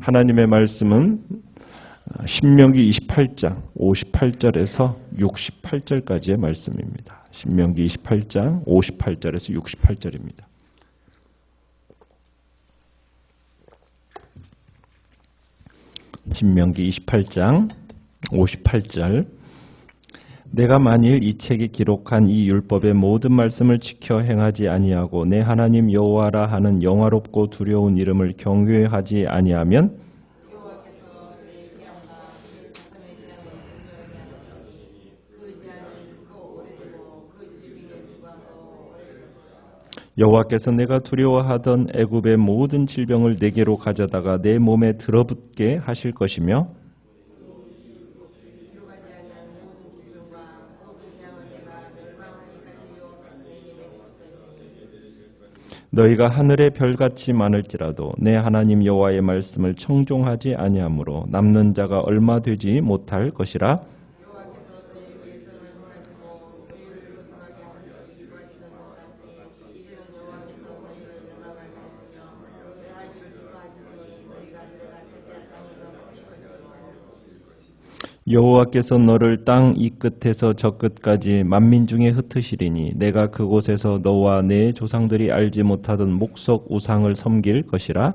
하나님의 말씀은 신명기 28장 58절에서 68절까지의 말씀입니다. 신명기 28장 58절에서 68절입니다. 신명기 28장 58절 내가 만일 이 책에 기록한 이 율법의 모든 말씀을 지켜 행하지 아니하고 내 하나님 여호와라 하는 영화롭고 두려운 이름을 경외하지 아니하면 여호와께서 내가 두려워하던 애굽의 모든 질병을 내게로 가져다가 내 몸에 들어붙게 하실 것이며 너희가 하늘의 별같이 많을지라도 내 하나님 여호와의 말씀을 청종하지 아니하므로 남는 자가 얼마 되지 못할 것이라 여호와께서 너를 땅 이 끝에서 저 끝까지 만민 중에 흩으시리니 내가 그곳에서 너와 내 조상들이 알지 못하던 목석 우상을 섬길 것이라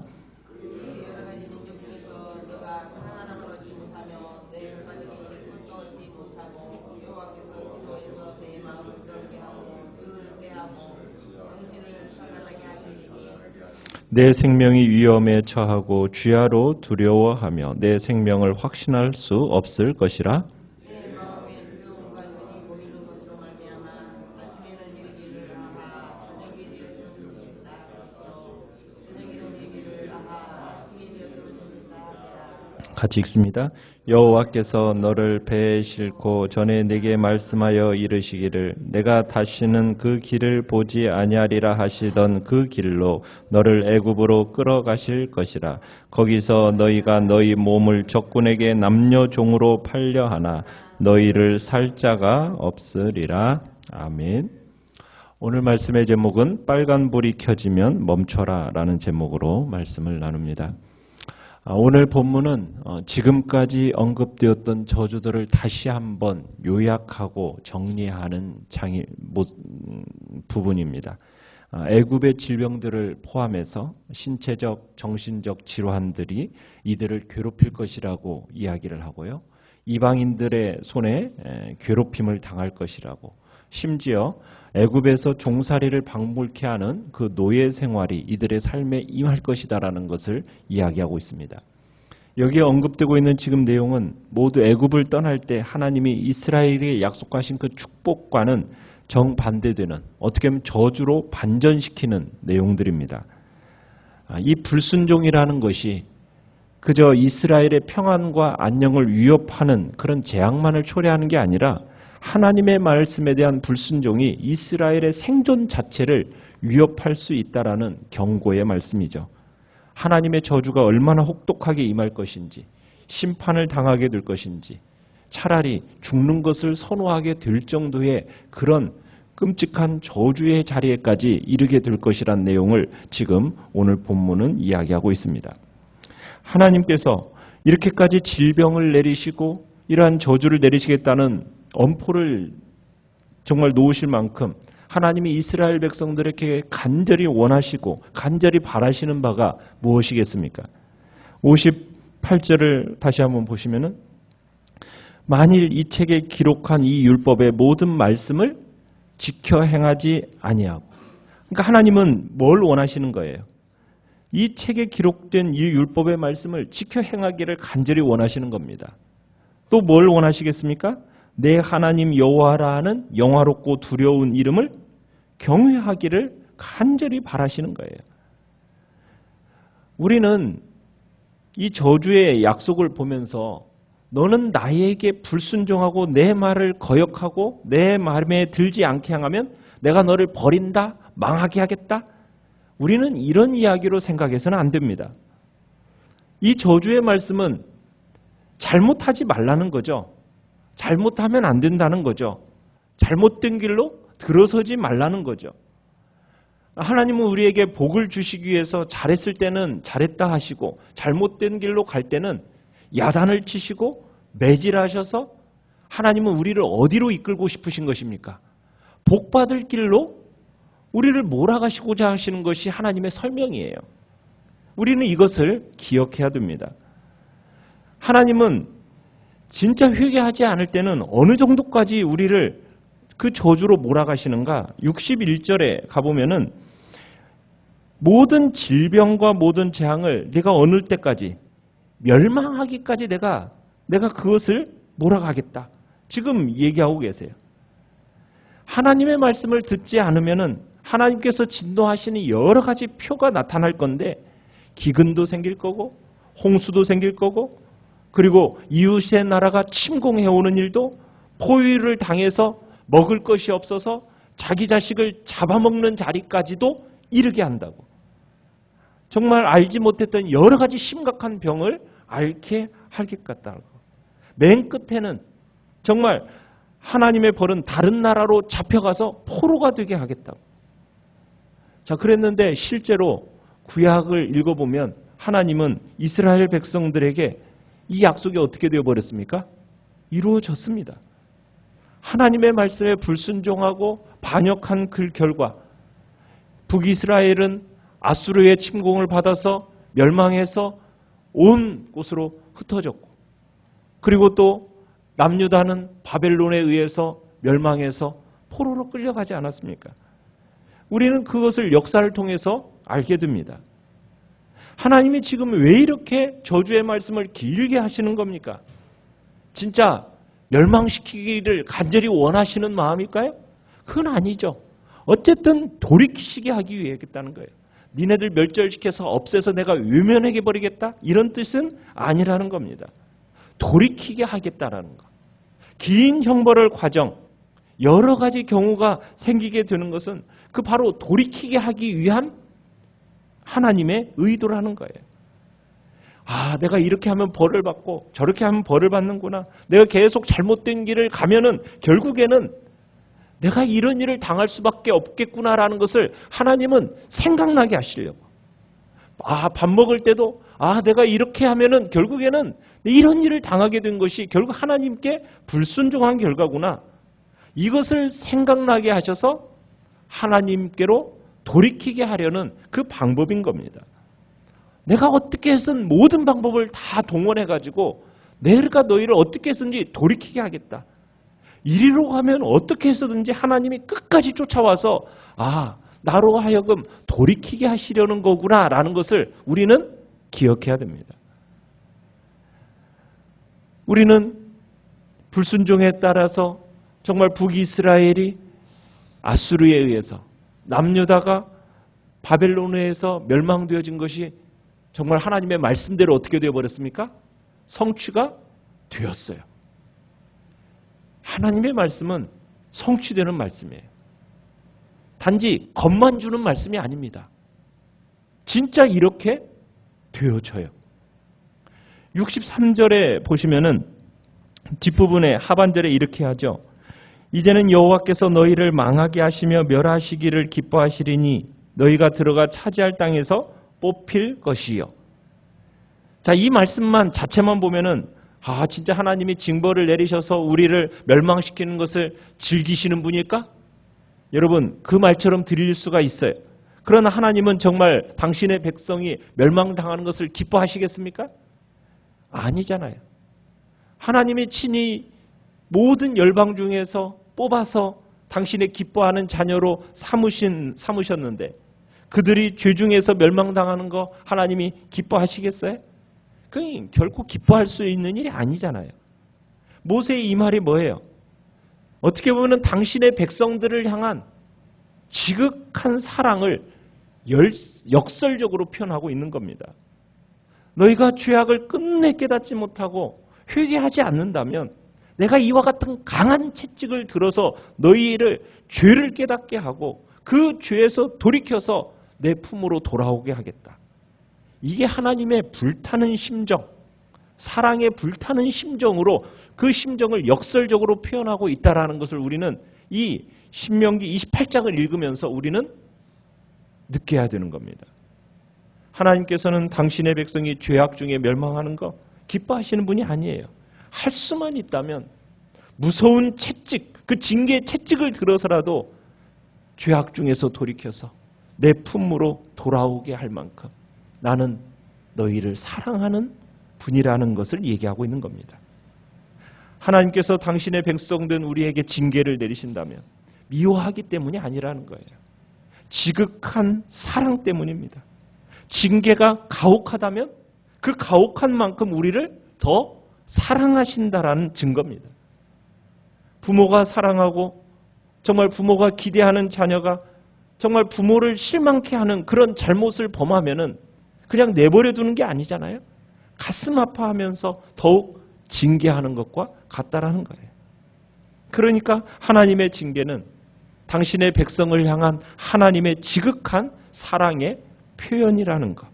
내 생명이 위험에 처하고 쥐하로 두려워하며 내 생명을 확신할 수 없을 것이라 같이 읽습니다. 여호와께서 너를 배에 싣고 전에 내게 말씀하여 이르시기를 내가 다시는 그 길을 보지 아니하리라 하시던 그 길로 너를 애굽으로 끌어가실 것이라 거기서 너희가 너희 몸을 적군에게 남녀 종으로 팔려 하나 너희를 살 자가 없으리라 아멘. 오늘 말씀의 제목은 빨간 불이 켜지면 멈춰라라는 제목으로 말씀을 나눕니다. 아, 오늘 본문은 어, 지금까지 언급되었던 저주들을 다시 한번 요약하고 정리하는 장이, 음, 부분입니다. 아, 애굽의 질병들을 포함해서 신체적, 정신적 질환들이 이들을 괴롭힐 것이라고 이야기를 하고요. 이방인들의 손에 괴롭힘을 당할 것이라고 심지어 애굽에서 종살이를 방불케 하는 그 노예 생활이 이들의 삶에 임할 것이다라는 것을 이야기하고 있습니다. 여기에 언급되고 있는 지금 내용은 모두 애굽을 떠날 때 하나님이 이스라엘에게 약속하신 그 축복과는 정반대되는 어떻게 보면 저주로 반전시키는 내용들입니다. 아, 이 불순종이라는 것이 그저 이스라엘의 평안과 안녕을 위협하는 그런 재앙만을 초래하는 게 아니라 하나님의 말씀에 대한 불순종이 이스라엘의 생존 자체를 위협할 수 있다라는 경고의 말씀이죠. 하나님의 저주가 얼마나 혹독하게 임할 것인지, 심판을 당하게 될 것인지, 차라리 죽는 것을 선호하게 될 정도의 그런 끔찍한 저주의 자리에까지 이르게 될 것이란 내용을 지금 오늘 본문은 이야기하고 있습니다. 하나님께서 이렇게까지 질병을 내리시고 이러한 저주를 내리시겠다는 엄포를 정말 놓으실 만큼 하나님이 이스라엘 백성들에게 간절히 원하시고 간절히 바라시는 바가 무엇이겠습니까? 58절을 다시 한번 보시면은 만일 이 책에 기록한 이 율법의 모든 말씀을 지켜 행하지 아니하고 그러니까 하나님은 뭘 원하시는 거예요? 이 책에 기록된 이 율법의 말씀을 지켜 행하기를 간절히 원하시는 겁니다. 또 뭘 원하시겠습니까? 내 하나님 여호와라 하는 영화롭고 두려운 이름을 경외하기를 간절히 바라시는 거예요. 우리는 이 저주의 약속을 보면서 너는 나에게 불순종하고 내 말을 거역하고 내 마음에 들지 않게 하면 내가 너를 버린다, 망하게 하겠다. 우리는 이런 이야기로 생각해서는 안 됩니다. 이 저주의 말씀은 잘못하지 말라는 거죠. 잘못하면 안 된다는 거죠. 잘못된 길로 들어서지 말라는 거죠. 하나님은 우리에게 복을 주시기 위해서 잘했을 때는 잘했다 하시고 잘못된 길로 갈 때는 야단을 치시고 매질하셔서 하나님은 우리를 어디로 이끌고 싶으신 것입니까? 복 받을 길로 우리를 몰아가시고자 하시는 것이 하나님의 설명이에요. 우리는 이것을 기억해야 됩니다. 하나님은 진짜 회개하지 않을 때는 어느 정도까지 우리를 그 저주로 몰아가시는가? 61절에 가보면은 모든 질병과 모든 재앙을 내가 어느 때까지 멸망하기까지 내가 내가 그것을 몰아가겠다. 지금 얘기하고 계세요. 하나님의 말씀을 듣지 않으면은 하나님께서 진노하시는 여러 가지 표가 나타날 건데 기근도 생길 거고 홍수도 생길 거고 그리고 이웃의 나라가 침공해 오는 일도 포위를 당해서 먹을 것이 없어서 자기 자식을 잡아먹는 자리까지도 이르게 한다고. 정말 알지 못했던 여러 가지 심각한 병을 앓게 할 것 같다고. 맨 끝에는 정말 하나님의 벌은 다른 나라로 잡혀가서 포로가 되게 하겠다고. 자, 그랬는데 실제로 구약을 읽어보면 하나님은 이스라엘 백성들에게 이 약속이 어떻게 되어버렸습니까? 이루어졌습니다. 하나님의 말씀에 불순종하고 반역한 그 결과 북이스라엘은 아수르의 침공을 받아서 멸망해서 온 곳으로 흩어졌고 그리고 또 남유다는 바벨론에 의해서 멸망해서 포로로 끌려가지 않았습니까? 우리는 그것을 역사를 통해서 알게 됩니다. 하나님이 지금 왜 이렇게 저주의 말씀을 길게 하시는 겁니까? 진짜 멸망시키기를 간절히 원하시는 마음일까요? 그건 아니죠. 어쨌든 돌이키시게 하기 위해 했다는 거예요. 니네들 멸절시켜서 없애서 내가 외면하게 버리겠다? 이런 뜻은 아니라는 겁니다. 돌이키게 하겠다라는 거. 긴 형벌을 과정, 여러 가지 경우가 생기게 되는 것은 그 바로 돌이키게 하기 위한 하나님의 의도라는 거예요. 아, 내가 이렇게 하면 벌을 받고 저렇게 하면 벌을 받는구나. 내가 계속 잘못된 길을 가면은 결국에는 내가 이런 일을 당할 수밖에 없겠구나라는 것을 하나님은 생각나게 하시려고. 아, 밥 먹을 때도 아, 내가 이렇게 하면은 결국에는 이런 일을 당하게 된 것이 결국 하나님께 불순종한 결과구나. 이것을 생각나게 하셔서 하나님께로 돌이키게 하려는 그 방법인 겁니다. 내가 어떻게 해서든 모든 방법을 다 동원해 가지고 내가 너희를 어떻게 해서든지 돌이키게 하겠다. 이리로 가면 어떻게 해서든지 하나님이 끝까지 쫓아와서 아 나로 하여금 돌이키게 하시려는 거구나 라는 것을 우리는 기억해야 됩니다. 우리는 불순종에 따라서 정말 북이스라엘이 아수르에 의해서 남유다가 바벨론에서 멸망되어진 것이 정말 하나님의 말씀대로 어떻게 되어버렸습니까? 성취가 되었어요. 하나님의 말씀은 성취되는 말씀이에요. 단지 겁만 주는 말씀이 아닙니다. 진짜 이렇게 되어져요. 63절에 보시면은 뒷부분에 하반절에 이렇게 하죠. 이제는 여호와께서 너희를 망하게 하시며 멸하시기를 기뻐하시리니 너희가 들어가 차지할 땅에서 뽑힐 것이요. 자, 이 말씀만 자체만 보면은 아, 진짜 하나님이 징벌을 내리셔서 우리를 멸망시키는 것을 즐기시는 분일까? 여러분, 그 말처럼 들릴 수가 있어요. 그러나 하나님은 정말 당신의 백성이 멸망당하는 것을 기뻐하시겠습니까? 아니잖아요. 하나님이 친히 모든 열방 중에서 뽑아서 당신의 기뻐하는 자녀로 삼으신, 삼으셨는데 그들이 죄 중에서 멸망당하는 거 하나님이 기뻐하시겠어요? 그 결코 기뻐할 수 있는 일이 아니잖아요. 모세의 이 말이 뭐예요? 어떻게 보면 당신의 백성들을 향한 지극한 사랑을 열, 역설적으로 표현하고 있는 겁니다. 너희가 죄악을 끝내 깨닫지 못하고 회개하지 않는다면 내가 이와 같은 강한 채찍을 들어서 너희를 죄를 깨닫게 하고 그 죄에서 돌이켜서 내 품으로 돌아오게 하겠다. 이게 하나님의 불타는 심정, 사랑의 불타는 심정으로 그 심정을 역설적으로 표현하고 있다라는 것을 우리는 이 신명기 28장을 읽으면서 우리는 느껴야 되는 겁니다. 하나님께서는 당신의 백성이 죄악 중에 멸망하는 거 기뻐하시는 분이 아니에요. 할 수만 있다면 무서운 채찍, 그 징계 채찍을 들어서라도 죄악 중에서 돌이켜서 내 품으로 돌아오게 할 만큼 나는 너희를 사랑하는 분이라는 것을 얘기하고 있는 겁니다. 하나님께서 당신의 백성된 우리에게 징계를 내리신다면 미워하기 때문이 아니라는 거예요. 지극한 사랑 때문입니다. 징계가 가혹하다면 그 가혹한 만큼 우리를 더 사랑하신다라는 증거입니다. 부모가 사랑하고 정말 부모가 기대하는 자녀가 정말 부모를 실망케 하는 그런 잘못을 범하면은 그냥 내버려 두는 게 아니잖아요. 가슴 아파하면서 더욱 징계하는 것과 같다라는 거예요. 그러니까 하나님의 징계는 당신의 백성을 향한 하나님의 지극한 사랑의 표현이라는 것.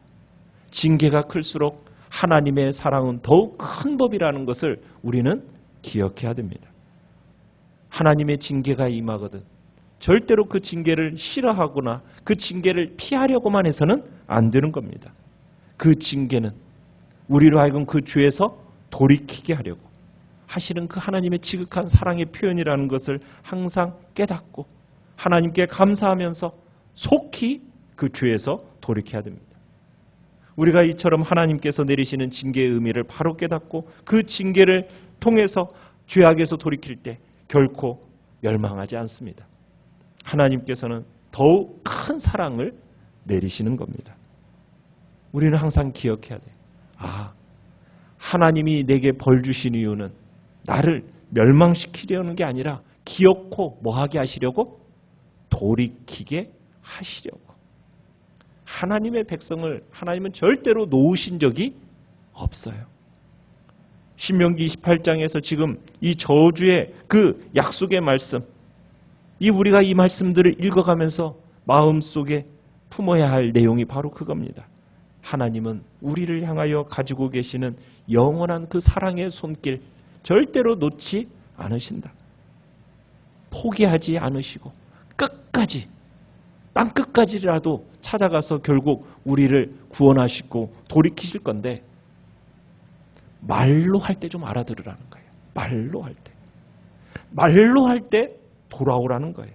징계가 클수록 하나님의 사랑은 더욱 큰 법이라는 것을 우리는 기억해야 됩니다. 하나님의 징계가 임하거든 절대로 그 징계를 싫어하거나 그 징계를 피하려고만 해서는 안 되는 겁니다. 그 징계는 우리로 하여금 그 죄에서 돌이키게 하려고 하시는 그 하나님의 지극한 사랑의 표현이라는 것을 항상 깨닫고 하나님께 감사하면서 속히 그 죄에서 돌이켜야 됩니다. 우리가 이처럼 하나님께서 내리시는 징계의 의미를 바로 깨닫고 그 징계를 통해서 죄악에서 돌이킬 때 결코 멸망하지 않습니다. 하나님께서는 더욱 큰 사랑을 내리시는 겁니다. 우리는 항상 기억해야 돼. 아, 하나님이 내게 벌 주신 이유는 나를 멸망시키려는 게 아니라 기억코 뭐하게 하시려고? 돌이키게 하시려고. 하나님의 백성을 하나님은 절대로 놓으신 적이 없어요. 신명기 28장에서 지금 이 저주의 그 약속의 말씀, 이 우리가 이 말씀들을 읽어가면서 마음속에 품어야 할 내용이 바로 그겁니다. 하나님은 우리를 향하여 가지고 계시는 영원한 그 사랑의 손길 절대로 놓지 않으신다. 포기하지 않으시고 끝까지 땅 끝까지라도 찾아가서 결국 우리를 구원하시고 돌이키실 건데 말로 할 때 좀 알아들으라는 거예요. 말로 할 때. 말로 할 때 돌아오라는 거예요.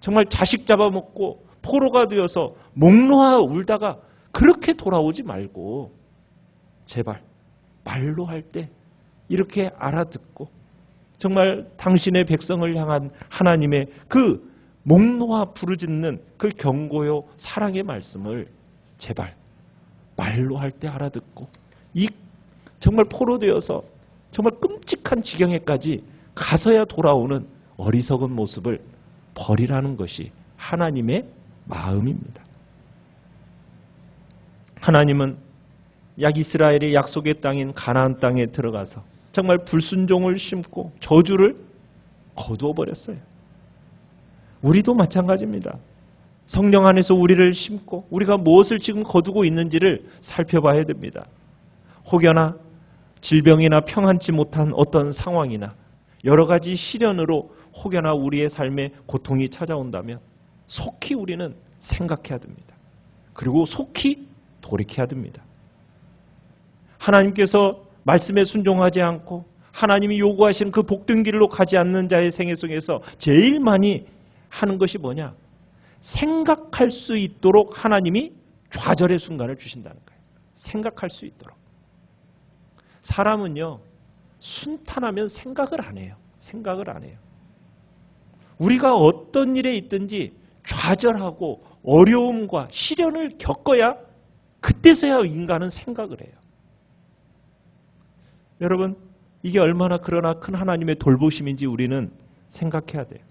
정말 자식 잡아먹고 포로가 되어서 목 놓아 울다가 그렇게 돌아오지 말고 제발 말로 할 때 이렇게 알아듣고 정말 당신의 백성을 향한 하나님의 그 목 놓아 부르짖는 그 경고요 사랑의 말씀을 제발 말로 할 때 알아듣고 이 정말 포로되어서 정말 끔찍한 지경에까지 가서야 돌아오는 어리석은 모습을 버리라는 것이 하나님의 마음입니다. 하나님은 약 이스라엘의 약속의 땅인 가나안 땅에 들어가서 정말 불순종을 심고 저주를 거두어 버렸어요. 우리도 마찬가지입니다. 성령 안에서 우리를 심고 우리가 무엇을 지금 거두고 있는지를 살펴봐야 됩니다. 혹여나 질병이나 평안치 못한 어떤 상황이나 여러 가지 시련으로 혹여나 우리의 삶에 고통이 찾아온다면 속히 우리는 생각해야 됩니다. 그리고 속히 돌이켜야 됩니다. 하나님께서 말씀에 순종하지 않고 하나님이 요구하시는 그 복된 길로 가지 않는 자의 생애 속에서 제일 많이 하는 것이 뭐냐? 생각할 수 있도록 하나님이 좌절의 순간을 주신다는 거예요. 생각할 수 있도록. 사람은요, 순탄하면 생각을 안 해요. 생각을 안 해요. 우리가 어떤 일에 있든지 좌절하고 어려움과 시련을 겪어야 그때서야 인간은 생각을 해요. 여러분, 이게 얼마나 그러나 큰 하나님의 돌보심인지 우리는 생각해야 돼요.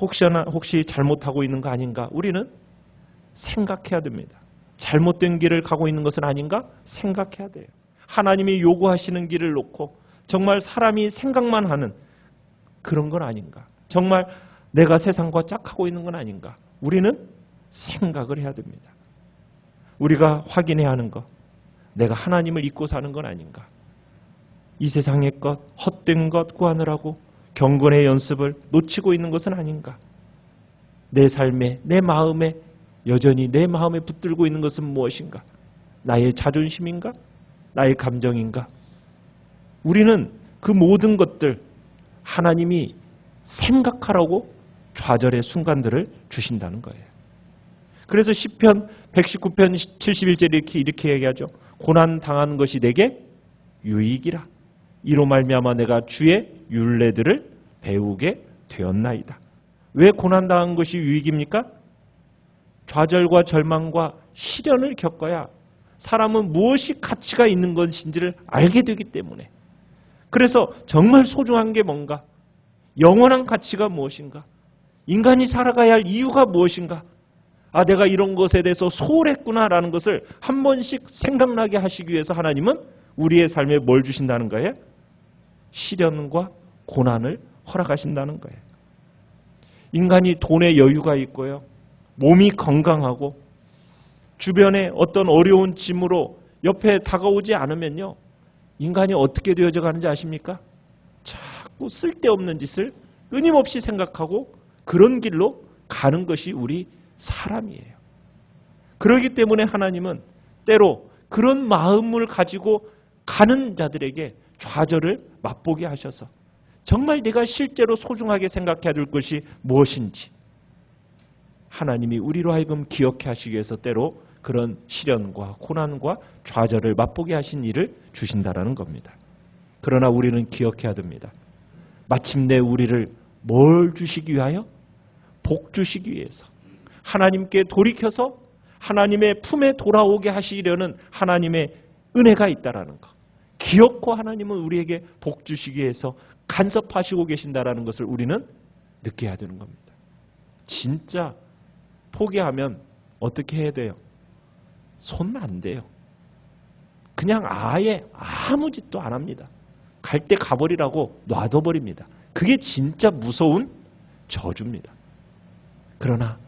혹시나 혹시 잘못하고 있는 거 아닌가? 우리는 생각해야 됩니다. 잘못된 길을 가고 있는 것은 아닌가? 생각해야 돼요. 하나님이 요구하시는 길을 놓고 정말 사람이 생각만 하는 그런 건 아닌가? 정말 내가 세상과 짝하고 있는 건 아닌가? 우리는 생각을 해야 됩니다. 우리가 확인해야 하는 것, 내가 하나님을 잊고 사는 건 아닌가? 이 세상의 것, 헛된 것 구하느라고 경건의 연습을 놓치고 있는 것은 아닌가? 내 삶에, 내 마음에 여전히 내 마음에 붙들고 있는 것은 무엇인가? 나의 자존심인가? 나의 감정인가? 우리는 그 모든 것들 하나님이 생각하라고 좌절의 순간들을 주신다는 거예요. 그래서 시편 119편 71절 이렇게 이렇게 얘기하죠. 고난 당한 것이 내게 유익이라. 이로 말미암아 내가 주의 율례들을 배우게 되었나이다. 왜 고난 당한 것이 유익입니까? 좌절과 절망과 시련을 겪어야 사람은 무엇이 가치가 있는 것인지를 알게 되기 때문에 그래서 정말 소중한 게 뭔가 영원한 가치가 무엇인가 인간이 살아가야 할 이유가 무엇인가 아 내가 이런 것에 대해서 소홀했구나라는 것을 한 번씩 생각나게 하시기 위해서 하나님은 우리의 삶에 뭘 주신다는 거예요? 시련과 고난을 허락하신다는 거예요. 인간이 돈에 여유가 있고요. 몸이 건강하고 주변에 어떤 어려운 짐으로 옆에 다가오지 않으면요. 인간이 어떻게 되어져 가는지 아십니까? 자꾸 쓸데없는 짓을 끊임없이 생각하고 그런 길로 가는 것이 우리 사람이에요. 그렇기 때문에 하나님은 때로 그런 마음을 가지고 가는 자들에게 좌절을 맛보게 하셔서 정말 네가 실제로 소중하게 생각해야 될 것이 무엇인지 하나님이 우리로 하여금 기억해 하시기 위해서 때로 그런 시련과 고난과 좌절을 맛보게 하신 일을 주신다라는 겁니다. 그러나 우리는 기억해야 됩니다. 마침내 우리를 뭘 주시기 위하여? 복 주시기 위해서. 하나님께 돌이켜서 하나님의 품에 돌아오게 하시려는 하나님의 은혜가 있다라는 것. 기억코 하나님은 우리에게 복 주시기 위해서 간섭하시고 계신다라는 것을 우리는 느껴야 되는 겁니다. 진짜 포기하면 어떻게 해야 돼요? 손 안 돼요. 그냥 아예 아무 짓도 안 합니다. 갈 때 가버리라고 놔둬버립니다. 그게 진짜 무서운 저주입니다. 그러나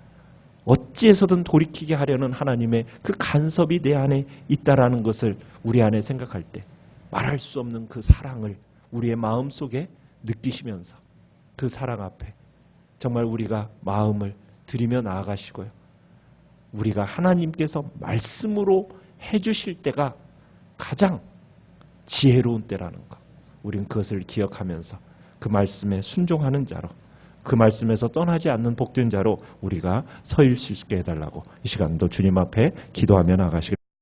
어찌해서든 돌이키게 하려는 하나님의 그 간섭이 내 안에 있다라는 것을 우리 안에 생각할 때 말할 수 없는 그 사랑을 우리의 마음 속에 느끼시면서 그 사랑 앞에 정말 우리가 마음을 들이며 나아가시고요. 우리가 하나님께서 말씀으로 해주실 때가 가장 지혜로운 때라는 것. 우린 그것을 기억하면서 그 말씀에 순종하는 자로 그 말씀에서 떠나지 않는 복된 자로 우리가 서일 수 있게 해달라고 이 시간도 주님 앞에 기도하며 나가시길